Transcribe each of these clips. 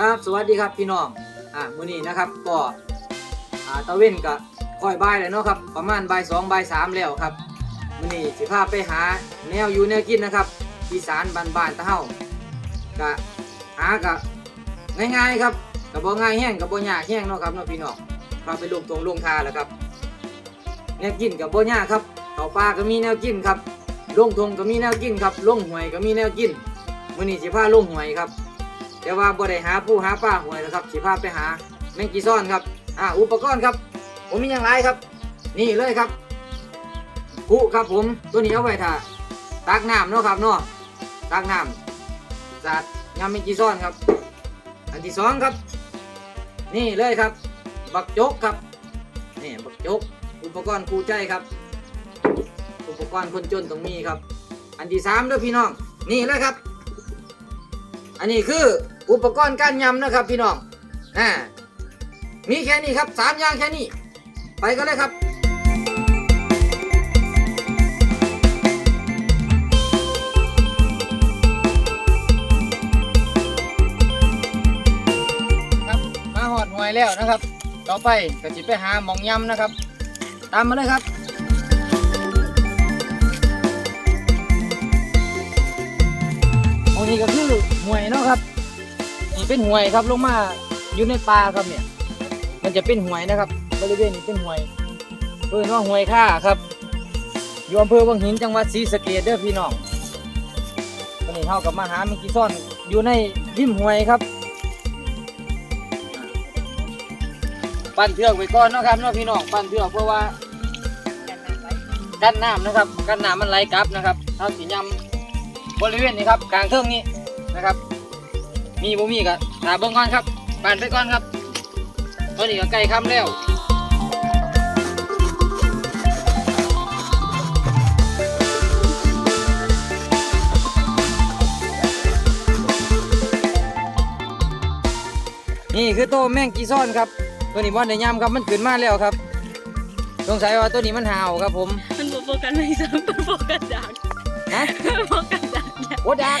ครับสวัสดีครับพี่น้องอ่ามื้อนี้นะครับก็อ่าตะเว้นก็ค่อยบ่ายแล้วเนาะครับประมาณบ่ายสองบ่ายสามแล้วครับมื้อนี้สิพาไปหาแนวอยู่แนวกินนะครับอีสานบ้านๆตะเฮาก็หาก็ง่ายๆครับก็บ่ง่ายแห้งก็บ่ยากแห้งเนาะครับเนาะพี่น้องพาไปลงตรงลงทาแล้วครับแนวกินก็บ่ยากครับเขาป่าก็มีแนวกินครับลงทงก็มีแนวกินครับลงหวยก็มีแนวกินมื้อนี้สิพาลงหวยครับ แต่ว่าบ่ได้หาผู้หาป้าหวยนะครับสิพาไปหาแมงกีซ่อนครับอ่าอุปกรณ์ครับ ผมมีอย่างไรครับ นี่เลยครับผู้ครับผมตัวนี้เอาไว้ท่าตักน้ำเนาะครับเนาะตักน้ำสาดยำแมงกีซ่อนครับ อันที่สองครับ นี่เลยครับ บักจกครับนี่บักจกอุปกรณ์คู่ใจครับ อุปกรณ์คนจนต้องมีครับ อันที่สามเด้อพี่น้อง นี่เลยครับ อันนี้คืออุปกรณ์การยำนะครับพี่น้องอ่ามีแค่นี้ครับสามอย่างแค่นี้ ไปกันเลยครับครับมาหอดหวยแล้วนะครับ ต่อไปก็จิไปหาหมองยำนะครับ ตามมาเลยครับ นี้ก็คือห่วยเนาะครับนี่เป็นห่วยครับลงมาอยู่ในป่าครับเนี่ย มันจะเป็นห่วยนะครับ บริเวณนี้เป็นห่วยเพื่อนว่าห่วยค่าครับอยู่อำเภอวังหินจังหวัดศรีสะเกษเด้อพี่น้องตอนนี้เท่ากับมาหามิกิซ่อนอยู่ในริมห่วยครับปั้นเทือกไว้ก่อนเนาะครับเนาะพี่น้องปั้นเทือกเพื่อว่ากันน้ำนะครับกันน้ำมันไหลกลับนะครับเท่าสียำ บริเวณนี้ครับกลางเทิงนี้นะครับ มีบ่มีก็ถาเบิ่งก่อนครับปานไปก่อนครับตัวนี้ก็ใกล้ค่ำแล้วนี่คือโตแมงกีซ่อนครับ ตัวนี้บ่ได้ยำครับมันขึ้นมาแล้วครับ สงสัยว่าตัวนี้มันห่าวครับผม มันบ่โฟกัสไม่ซ้ำมันโฟกัสดักฮะโฟกัสดักเนี่ย โอ้ดาก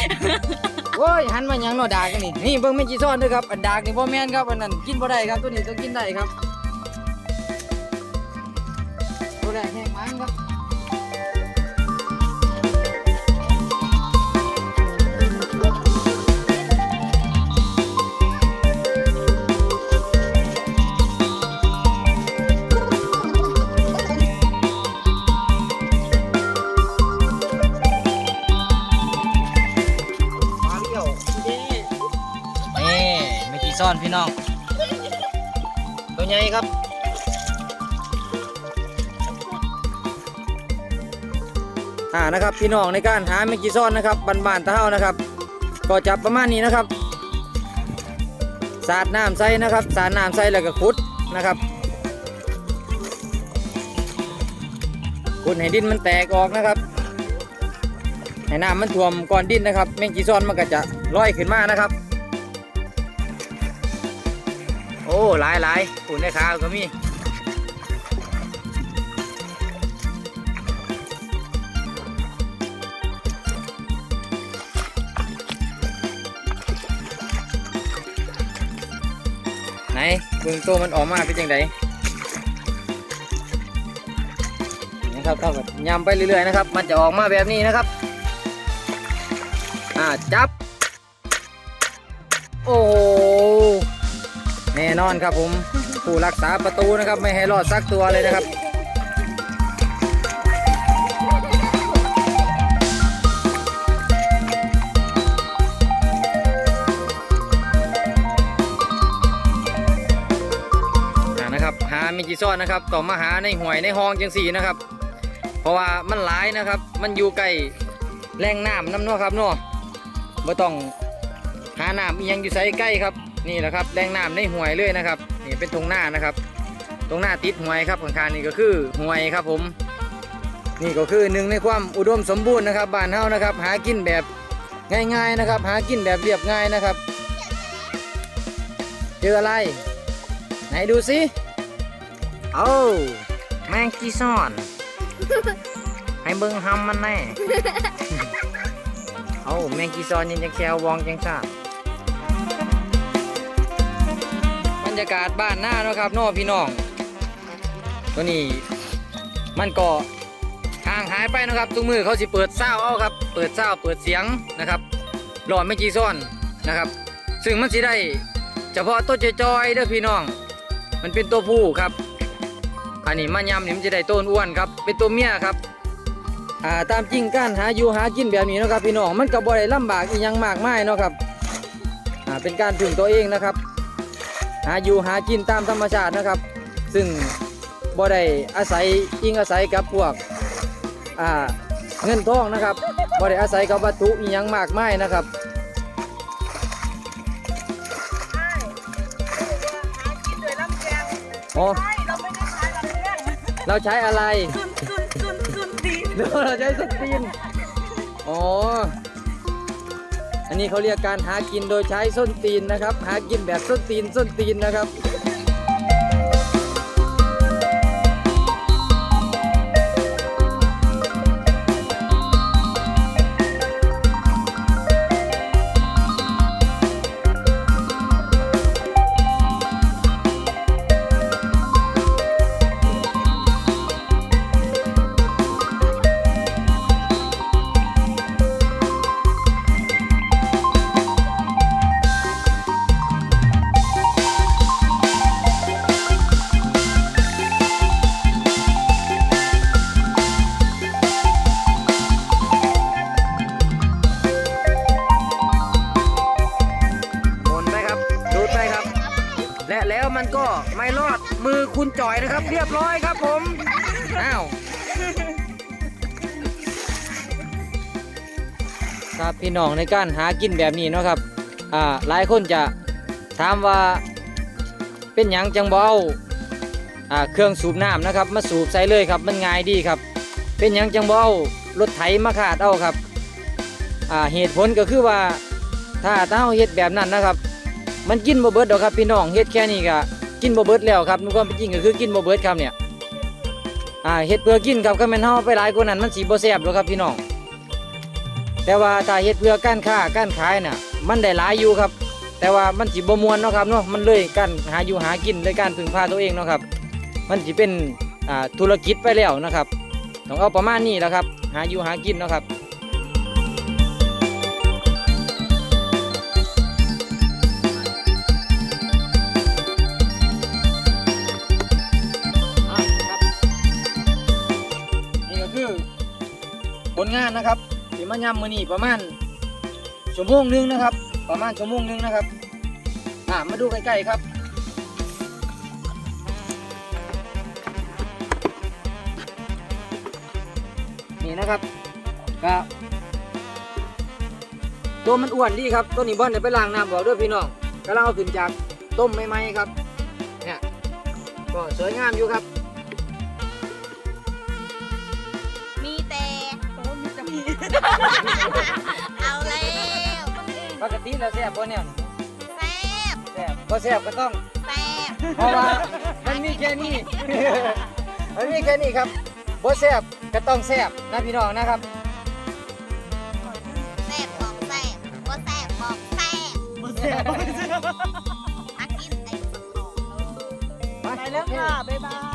โอ้ยหันมาหยังเนาะดากันนี่นี่เบิ่งแม่จีซ้อนด้วยครับอันดากนี่บ่แม่นครับอันนั้นกินบ่ได้ครับตัวนี้ต้องกินได้ครับตัวแรกแห้งมันครับ พี่น้อง ตัวใหญ่ครับอ่านะครับพี่น้องในการหาเมกิซ่อนนะครับบานๆตะเฮานะครับ ก็จับประมาณนี้นะครับ สาดน้ำใส่นะครับ สาดน้ำใส่แล้วก็ขุดนะครับขุดให้ดินมันแตกออกนะครับให้น้ำมันท่วมก่อนดินนะครับแมงจีซอนมันก็จะลอยขึ้นมานะครับ อ้หลายหลายปุ่นในขาก็มีไหนเบื้องตัวมันออกมาเป็นยังไงนะครับเท่ากับยำไปเรื่อยๆนะครับ มันจะออกมาแบบนี้นะครับ อ่าจับ โอ้โห น่นอนครับผมผู้รักษาประตูนะครับ ไม่ให้รอดสักตัวเลยนะครับนะครับหามิจิซอนนะครับต่อมาหาในห่วยในห้องจังสีนะครับ เพราะว่ามันหลายนะครับ มันอยู่ใกล้แหล่งน้ำน้ำนาะครับนาะไม่ต้องหาน้ำยังอยู่ใส่ใกล้ครับ นี่แหละครับแหล่งน้ำในห่วยเลยนะครับนี่เป็นตรงหน้านะครับ ตรงหน้าติดห่วยครับข้างๆนี่ก็คือห่วยครับผม นี่ก็คือหนึ่งในความอุดมสมบูรณ์นะครับบ้านเฮานะครับ หากินแบบง่ายๆนะครับ หากินแบบเรียบง่ายนะครับ เจออะไร ไหนดูสิเอาแมงกีซ่อน ให้เบิ่งหำมันแน่เอาแมงกีซอนนี่จะแคววองจังซ่า ยากาศบ้านหน้าเนาะครับน้อพี่น้อง ตัวนี้มันก็ห่างหายไปนะครับทุกมือเขาสิเปิดเศร้าเอาครับ เปิดเศร้าเปิดเสียงนะครับหลอดไม่จีซ่อนนะครับ ซึ่งมันสิได้ เฉพาะตัวจอยๆเด้อพี่น้อง มันเป็นตัวผู้ครับ อันนี้มันยำนี่มันจะได้ต้นอ้วนครับ เป็นตัวเมียครับอ่าตามจริงการหาอยู่หากินแบบนี้นะครับ พี่น้องมันก็บ่ได้ลำบากอีหยังมากมายเนาะครับอ่าเป็นการพึ่งตัวเองนะครับ หาอยู่หากินตามธรรมชาตินะครับ ซึ่งบ่ได้อาศัยอิงอาศัยกับพวกอ่าเงินทองนะครับบ่ได้อาศัยกับวัตถุอีหยังมากมายนะครับใช่หากินด้วยลำแกงอ๋อใช่เราไม่ได้ใช้ลำแกงเราใช้อะไรซุนซุนซุนซุนตีนเราใช้สตีนอ๋อ อันนี้เขาเรียกการหากินโดยใช้ส้นตีนนะครับ หากินแบบส้นตีนส้นตีนนะครับ อยนะครับ เรียบร้อยครับผมอ้าวครับพี่น้องในการหากินแบบนี้เนาะครับอ่าหลายคนจะถามว่าเป็นหยังจังบเอาอ่าเครื่องสูบน้ำนะครับ มาสูบใส่เลยครับมันง่ายดีครับ เป็นหยังจังบเอารถไถมาขาดเอาครับอ่าเหตุผลก็คือว่าถ้าถ้าเราเฮ็ดแบบนั้นนะครับ มันกินบ่เบิดดอกครับพี่น้องเฮ็ดแค่นี้ก็ กินบ่เบิดแล้วครับมันก็เป็นจริงก็คือกินบ่เบิดครับเนี่ยอ่าเฮ็ดเพื่อกินครับก็แม่นเฮาไปหลายกว่านั้นมันสิบ่แซ่บดอกครับพี่น้องแต่ว่าถ้าเฮ็ดเพื่อการค้าการขายน่ะ มันได้หลายอยู่ครับ แต่ว่ามันสิบ่มวนเนาะครับเนาะมันเลยการหาอยู่หากินด้วยการพึ่งพาตัวเองเนาะครับ มันสิเป็นอ่าธุรกิจไปแล้วนะครับต้องเอาประมาณนี้แหละครับ หาอยู่หากินเนาะครับ มายำมือนี่ประมาณชั่วโมงหนึงนะครับ ประมาณชั่วโมงหนึงนะครับอ่ามาดูใกล้ๆครับนี่นะครับก็ตัวมันอ้วนดีครับตัวนี้บอลเดี๋ยวไปล้างน้ำบอกด้วยพี่น้องกำลังเอาขึ้นจากต้มใหม่ๆครับเนี่ยก็สวยงามอยู่ครับ เอาแล้วปกติแล้วแซ่บบ่เนี่ยแซ่บแซ่บบ่แซ่บก็ต้อง แซ่บเพราะว่ามันมีแค่นี้ มันมีแค่นี้ครับบ่แซ่บก็ต้องแซ่บนะพี่น้องนะครับ แซ่บบอกแซ่บว่าแซ่บบอกแซ่บบ่เสียบ่เสียมากินไอ้สมองไปแล้วค่ะ บ๊าย